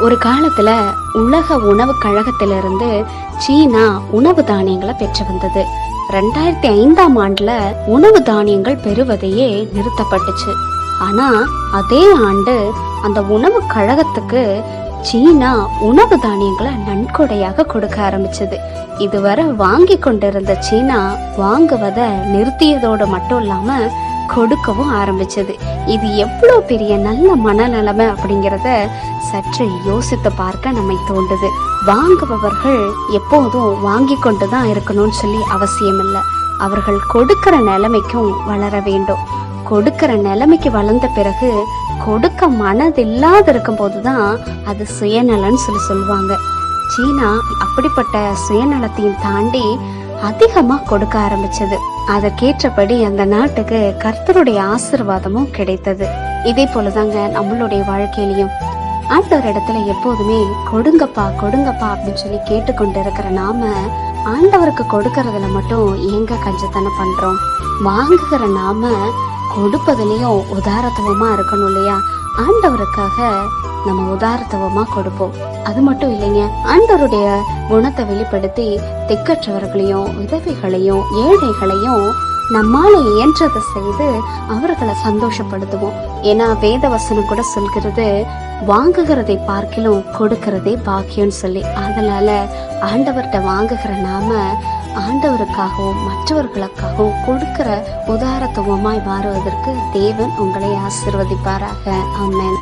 ஒரு காலத்துல உலக உணவு கழகத்திலிருந்து சீனா உணவு தானியங்களை பெற்று வந்தது. ரெண்டாயிரத்தி ஐந்தாம் ஆண்டுல உணவு தானியங்கள் பெறுவதையே நிறுத்தப்பட்டுச்சு. ஆனா அதே ஆண்டு அந்த உணவு கழகத்துக்கு சீனா உணவு தானியங்களை நன்கொடையாக கொடுக்க ஆரம்பிச்சது. இதுவரை வாங்கி கொண்டிருந்த சீனா வாங்குவதை நிறுத்தியதோடு மட்டும் இல்லாம கொடுக்கவும் ஆரம்பிச்சது. இது எவ்வளோ பெரிய நல்ல மனநிலைமை அப்படிங்கிறத சற்று யோசித்து பார்க்க நம்மை தோண்டுது. வாங்குபவர்கள் எப்போதும் வாங்கி கொண்டு தான் இருக்கணும்னு சொல்லி அவசியம் இல்லை அவர்கள் கொடுக்கிற நிலைமைக்கும் வளர வேண்டும். கொடுக்கிற நிலைமைக்கு வளர்ந்த பிறகு கொடுக்க மனதில்லாத இருக்கும் போதுதான் அது சுயநலன்னு சொல்லி சொல்லுவாங்க. சீனா அப்படிப்பட்ட சுயநலத்தையும் தாண்டி அதிகமா கொடுக்க ஆரம்பிச்சது. அதற்கேற்றபடி அந்த நாட்டுக்கு கர்த்தருடைய ஆசிர்வாதமும் கிடைத்தது. இதே போலதாங்க நம்மளுடைய வாழ்க்கையிலையும். ஆண்டவர் இடத்துல எப்போதுமே கொடுங்கப்பா கொடுங்கப்பா அப்படின்னு சொல்லி கேட்டுக்கொண்டு இருக்கிற நாம ஆண்டவருக்கு கொடுக்கறதுல மட்டும் ஏங்க கஞ்சத்தனை பண்றோம்? வாங்குகிற நாம கொடுப்பதுலேயும் உதாரத்துவமாக இருக்கணும் இல்லையா? ஆண்டவருக்காக நம்ம உதாரத்துவமா கொடுப்போம். அது மட்டும் இல்லைங்க ஆண்டவருடைய குணத்தை வெளிப்படுத்தி திக்கற்றவர்களையும் விதவைகளையும் ஏழைகளையும் நம்மால இயன்றதை செய்து அவர்களை சந்தோஷப்படுத்துவோம். ஏன்னா வேத வசனம் கூட சொல்கிறது வாங்குகிறதை பார்க்கிலும் கொடுக்கிறதே பாக்கியம்னு சொல்லி. அதனால ஆண்டவர்கிட்ட வாங்குகிற நாம ஆண்டவருக்காகவும் மற்றவர்களுக்காகவும் கொடுக்கிற உதாரத்துவமாய் மாறுவதற்கு தேவன் உங்களை ஆசிர்வதிப்பாராக. ஆமென்.